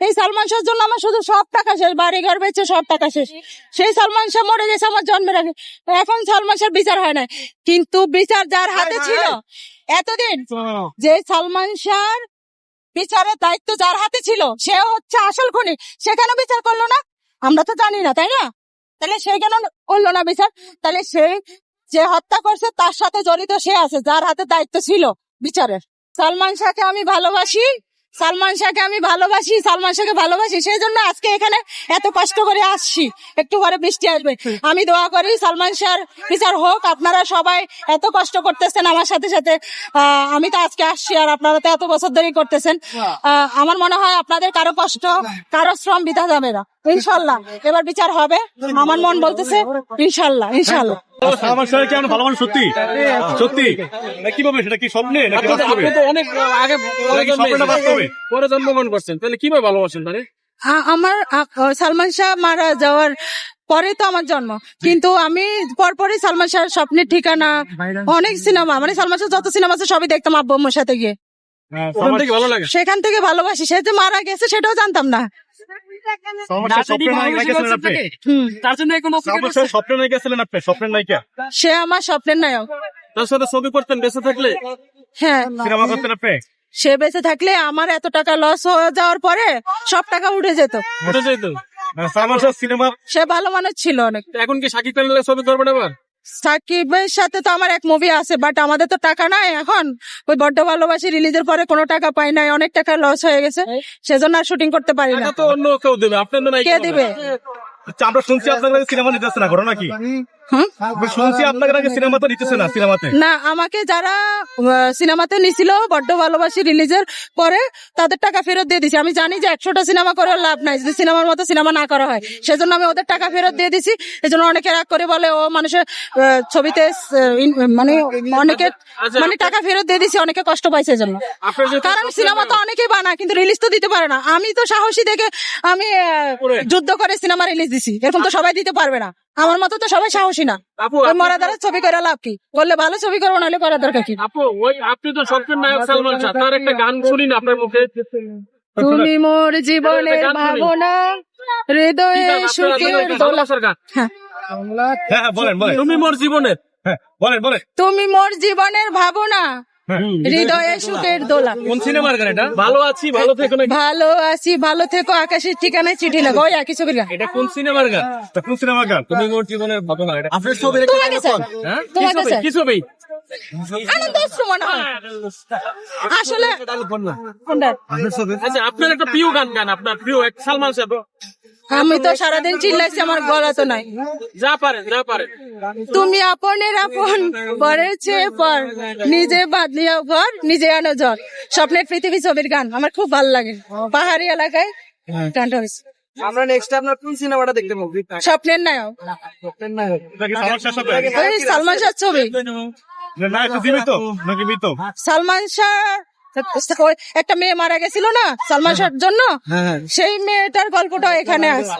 এই সালমান শাহর জন্য আমার শুধু সব টাকা শেষ বাড়ি ঘর বেচে সব টাকা শেষ। সেই সালমান শাহ মরে গেছে আমার জন্মের আগে এখন সালমান শাহর বিচার হয় না কিন্তু বিচার যার হাতে ছিল এতদিন যে সালমান শাহর বিচারের দায়িত্ব যার হাতে ছিল সে হচ্ছে আসল খুনি। সে কেন বিচার করল না? আমরা তো জানি না তাই না? তাহলে সে কেন করল না বিচার? তাহলে সে যে হত্যা করছে তার সাথে জড়িত সে আছে যার হাতে দায়িত্ব ছিল বিচারের। সালমান শাহকে আমি ভালোবাসি। সালমান শাহকে আমি ভালোবাসি সালমান শাহকে ভালোবাসি সেই জন্য আজকে এখানে এত কষ্ট করে আসছি। একটু পরে বৃষ্টি আসবে। আমি দোয়া করি সালমান শাহর বিচার হোক আপনারা সবাই এত কষ্ট করতেছেন আমার সাথে সাথে। আহ, আমি তো আজকে আসছি আর আপনারা তো এত বছর ধরেই করতেছেন। আহ, আমার মনে হয় আপনাদের কারও কষ্ট কারও শ্রম বিধা যাবে না। ইনশাল্লাহ। এবার বিচার হবে। আমার মন বলতেছে ইনশাল্লাহ ইনশাল্লাহ। আমার সঙ্গে কি ভালো মানুষ সত্যি? সত্যি? না কীভাবে সেটা কি স্বপ্নে আপনি তো- বাস্তবে? আপনি তো অনেক আগে পরে নাকি স্বপ্নটা জন্মেছেন। বাস্তবে? পরে জন্মগ্রহণ করছেন। তাহলে কীভাবে ভালোবাসেন তারে? আমার সালমান শাহ মারা যাওয়ার পরে তো আমার জন্ম। কিন্তু আমি পরপরই সালমান শাহর স্বপ্নের ঠিকানা অনেক সিনেমা মানে সালমান শাহ যত সিনেমা আছে সবই দেখতাম আব্বু আম্মুর সাথে গিয়ে। থেকে সেখান থেকে ভালোবাসি। সে যে মারা গেছে সেটাও জানতাম না। সমস্যা স্বপ্নের নায়িকা গেছিলেন আপনি? তার জন্য কোনো সমস্যা স্বপ্নের নায়িকা ছিলেন আপনি স্বপ্নের নায়িকা? সে আমার স্বপ্নের নায়ক। তার সাথে ছবি করতেন বেঁচে থাকলে? হ্যাঁ। সিনেমা করতেন আপনি? সে বেঁচে থাকলে আমার এত টাকা লস হয়ে যাওয়ার পরে সব টাকা উঠে যেত। উঠে যেত? সিনেমা সে ভালো মানুষ ছিল অনেক। এখন কি সাকিব খানের ছবি করবেন এবার সাকিবের সাথে তো আমার এক মুভি আছে বাট আমাদের তো টাকা নাই এখন। ওই বড্ড ভালোবাসি রিলিজের পরে কোনো টাকা পাই নাই অনেক টাকা লস হয়ে গেছে। সেজন্য আর শুটিং করতে পারি না। তো অন্য কেউ দেবে আপনার কে দিবে? আচ্ছা, আমরা শুনছি আপনার সিনেমা নিতেছে না ঘটনা কি? শুনছি নিতেছে না সিনেমাতে। না আমাকে যারা সিনেমাতে নিছিল বড্ড ভালোবাসি রিলিজের পরে তাদের টাকা ফেরত দিয়ে দিছি। আমি জানি যে একশোটা সিনেমা করে লাভ নাই যদি সিনেমার মতো সিনেমা না করা হয়। সেজন্য আমি ওদের টাকা ফেরত দিয়ে দিছি। জন্য অনেকে রাগ করে বলে ও মানুষের ছবিতে মানে অনেকে মানে টাকা ফেরত দিয়ে দিছি অনেকে কষ্ট পাইছে জন্য কারণ সিনেমা তো অনেকেই বানায় কিন্তু রিলিজ তো দিতে পারে না। আমি তো সাহসী দেখে আমি যুদ্ধ করে সিনেমা রিলিজ দিছি। এরকম তো সবাই দিতে পারবে না। আমার মতো তো সবাই সাহসী না। আপু ওই মরা দ্বারা ছবি করে লাভ কি? বললে ভালো ছবি করব নাহলে করার দরকার কি? আপু ওই আপনি তো স্বপ্নের নায়ক সালমান শাহ তার একটা গান শুনি না আপনার মুখে। তুমি মোর জীবনের ভাবনা হৃদয়ে সুখের দোলা হ্যাঁ। হ্যাঁ হ্যাঁ বলেন বলেন। তুমি মোর জীবনের। হ্যাঁ বলেন বলেন। তুমি মোর জীবনের ভাবনা হৃদয়ে সুখের দোলা। কোন সিনেমার গান এটা? ভালো আছি ভালো থেকো ভালো আছি ভালো থেকো আকাশের ঠিকানায় চিঠি লাগো ওই একই ছবির গান। এটা কোন সিনেমার গান? কোন সিনেমা গান? তুমি মোর জীবনের ভাবনা এটা আপনার ছবি তোমার হ্যাঁ? কি ছবি? আসলে আচ্ছা আপনার একটা প্রিয় গান গান আপনার প্রিয় এক সালমান তো। আমি তো সারাদিন চিল্লাইছি আমার গলা তো নাই। যা পারেন যা পারেন। তুমি আপনের আপন পরের চেয়ে পর। নিজে বাদলিয়াও ঘর নিজে আনো ঝড়। স্বপ্নের পৃথিবী ছবির গান আমার খুব ভালো লাগে। পাহাড়ি এলাকায় গানটা হয়েছে। আমরা নেক্সট আপনার কোন সিনেমাটা দেখতে পাবো? স্বপ্নের নায়ক। সালমান শাহ সালমান শাহ ছবি। না জীবিত নাকি মৃত? সালমান শাহ একটা মেয়ে মারা গেছিল না সালমান শাহর জন্য? হ্যাঁ সেই মেয়েটার গল্পটা এখানে আছে।